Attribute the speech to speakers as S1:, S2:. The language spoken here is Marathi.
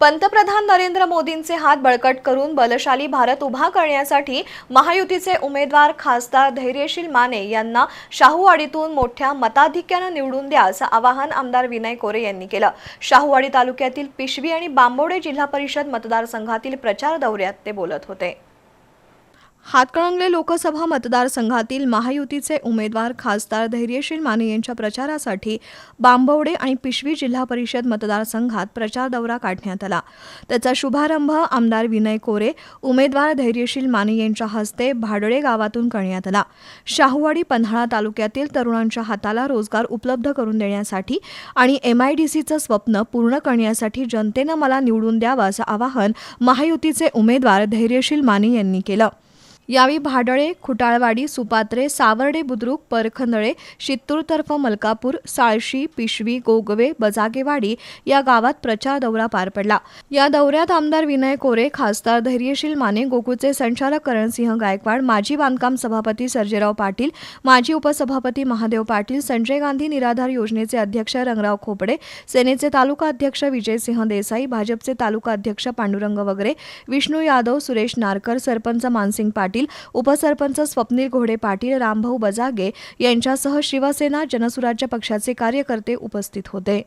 S1: पंतप्रधान नरेंद्र मोदींचे हात बळकट करून बलशाली भारत उभा करण्यासाठी महायुतीचे उमेदवार खासदार धैर्यशील माने यांना शाहूवाडीतून मोठ्या मताधिक्यानं निवडून द्या असं आवाहन आमदार विनय कोरे यांनी केलं. शाहूवाडी तालुक्यातील पिशवी आणि बांबोडे जिल्हा परिषद मतदारसंघातील प्रचार दौऱ्यात ते बोलत होते. हातकणंगले लोकसभा मतदारसंघातील महायुतीचे उमेदवार खासदार धैर्यशील माने यांच्या प्रचारासाठी बांबवडे आणि पिशवी जिल्हा परिषद मतदारसंघात प्रचार दौरा काढण्यात आला. त्याचा शुभारंभ आमदार विनय कोरे उमेदवार धैर्यशील माने यांच्या हस्ते भाडळे गावातून करण्यात आला. शाहूवाडी पन्हाळा तालुक्यातील तरुणांच्या हाताला रोजगार उपलब्ध करून देण्यासाठी आणि एमआयडीसीचं स्वप्न पूर्ण करण्यासाठी जनतेनं मला निवडून द्यावं असं आवाहन महायुतीचे उमेदवार धैर्यशील माने यांनी केलं. यावेळी भाडळे खुटाळवाडी सुपात्रे सावर्डे बुद्रुक परखंदळे शित्तूरतर्फ मलकापूर साळशी पिशवी गोगवे बजागेवाडी या गावात प्रचार दौरा पार पडला. या दौऱ्यात आमदार विनय कोरे खासदार धैर्यशील माने गोकुळचे संचालक करणसिंह गायकवाड माजी बांधकाम सभापती सर्जेराव पाटील माजी उपसभापती महादेव पाटील संजय गांधी निराधार योजनेचे अध्यक्ष रंगराव खोपडे सेनेचे तालुका अध्यक्ष विजयसिंह देसाई भाजपचे तालुका अध्यक्ष पांडुरंग वगैरे विष्णू यादव सुरेश नारकर सरपंच मानसिंग पाटील पाटील उपसरपंच स्वप्नील घोडे पाटील रामभाऊ बजागे यांच्यासह शिवसेना जनसुराज्य पक्षाचे कार्यकर्ते उपस्थित होते.